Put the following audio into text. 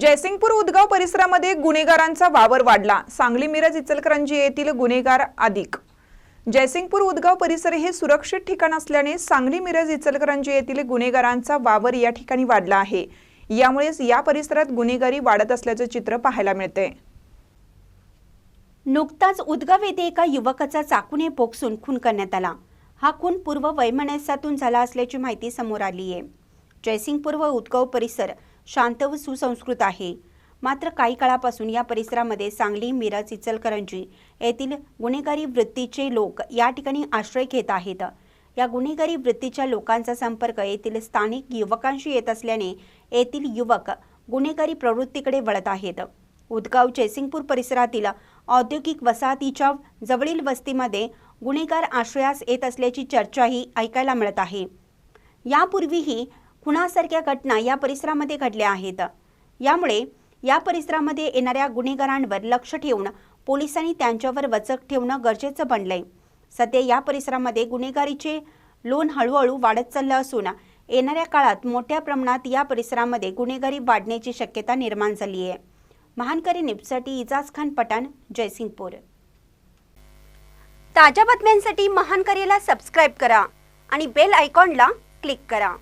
जयसिंगपूर उदगाव परिसरामध्ये गुन्हेगारांचा वावर वाढला. सांगली मिरज इचलकरंजी येथील गुन्हेगार अधिक जयसिंगपूर उदगाव परिसर हे सुरक्षित ठिकाण असल्याने सांगली मिरज इचलकरंजी येथील गुन्हेगारांचा वावर या ठिकाणी वाढला आहे. यामुळेच या परिसरात गुन्हेगारी वाढत असल्याचं चित्र पाहायला मिळते. नुकताच उदगाव येथे एका युवकाचा चाकूने पोखसून खून करण्यात आला. हा खून पूर्व वैमनस्यातून झाला असल्याची माहिती समोर आली आहे जयसिंगपूर व उदगाव परिसर शांत व सुसंस्कृत आहे. मात्र काही काळापासून या परिसरामध्ये सांगली मिरज इचलकरंजी येथील गुन्हेगारी वृत्तीचे लोक या ठिकाणी आश्रय घेत आहेत. या गुन्हेगारी वृत्तीच्या लोकांचा संपर्क येथील स्थानिक युवकांशी येत असल्याने येथील युवक गुन्हेगारी प्रवृत्तीकडे वळत आहेत. उदगाव जयसिंगपूर परिसरातील औद्योगिक वसाहतीच्या जवळील वस्तीमध्ये गुन्हेगार आश्रयास येत असल्याची चर्चाही ऐकायला मिळत आहे. यापूर्वीही खुनासारख्या घटना या परिसरामध्ये घडल्या आहेत? यामुळे या परिसरामध्ये येणाऱ्या गुन्हेगारांवर लक्ष ठेवून पोलिसांनी त्यांच्यावर वचक ठेवणं गरजेचं बनलंय. सध्या या परिसरामध्ये गुन्हेगारीचे लोन हळूहळू वाढत चाललं असून येणाऱ्या काळात मोठ्या प्रमाणात या परिसरामध्ये गुन्हेगारी वाढण्याची शक्यता निर्माण झाली आहे. महानकरी निपसाठी इजाज खान पठाण जयसिंगपूर. ताज्या बातम्यांसाठी महानकरीला सबस्क्राईब करा आणि बेल आयकॉनला क्लिक करा.